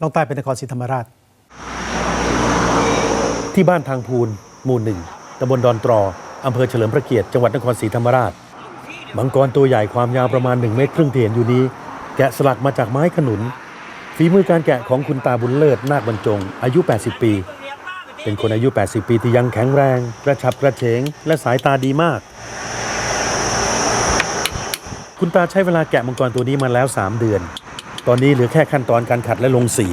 ล่องใต้เป็นนครศรีธรรมราช ที่บ้านทางพูนหมู่หนึ่งตำบลดอนตรออำเภอเฉลิมพระเกียรติจังหวัดนครศรีธรรมราชมังกรตัวใหญ่ความยาวประมาณ1เมตรครึ่งที่เห็นอยู่นี้ แกะสลักมาจากไม้ขนุน ฝีมือการแกะของคุณตาบุญเลิศนาคบรรจง อายุ 80 ปี เป็นคนอายุ 80 ปีที่ยังแข็งแรง กระฉับกระเฉง และสายตาดีมาก คุณตาใช้เวลาแกะมังกรตัวนี้มาแล้ว 3 เดือน ตอนนี้เหลือแค่ขั้นตอนการขัดและลงสี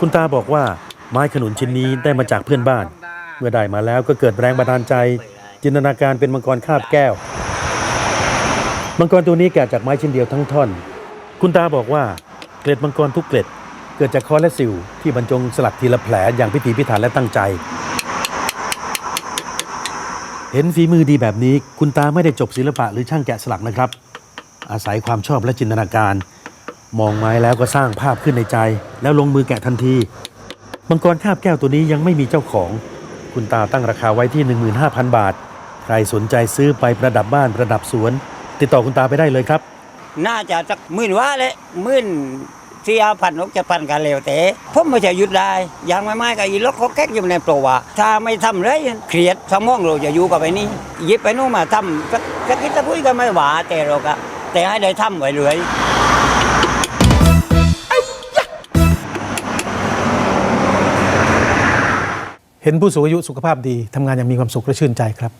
คุณตาบอกว่าไม้ขนุนชิ้นนี้ได้มาจากเพื่อนบ้าน เมื่อได้มาแล้วก็เกิดแรงบันดาลใจ จินตนาการเป็นมังกรคาบแก้ว มังกรตัวนี้แกะจากไม้ชิ้นเดียวทั้งท่อน คุณตาบอกว่าเกล็ดมังกรทุกเกล็ด เกิดจากคอและสิว ที่บรรจงสลักทีละแผลอย่างพิถีพิถันและตั้งใจ เห็นฝีมือดีแบบนี้ คุณตาไม่ได้จบศิลปะหรือช่างแกะสลักนะครับ อาศัยความชอบและจินตนาการ มองไม้แล้วก็สร้างภาพขึ้นในใจ แล้วลงมือแกะทันที มังกรคาบแก้วตัวนี้ยังไม่มีเจ้าของ คุณตาตั้งราคาไว้ที่ 15,000 บาท ใครสนใจซื้อไปประดับบ้านประดับสวน ติดต่อคุณตาไปได้เลยครับ น่าจะสักหมื่นว่าเลยหมื่นสี่พันหกเจ็ดพันกันเร็วแต่ผมไม่จะหยุดได้ยังไม่ไม่ก็อีล็อกเขาแก๊กอยู่ในโปรว่าถ้าไม่ทำเลยเครียดสมองเราจะอยู่กับไปนี่ยิบไปนู่นมาทำสักสักคิดสักพุ้ยก็ไม่หวาแต่เราก็แต่ให้ได้ทำไว้เลย เห็นผู้สูงอายุสุขภาพดีทำงานอย่างมีความสุขและชื่นใจครับ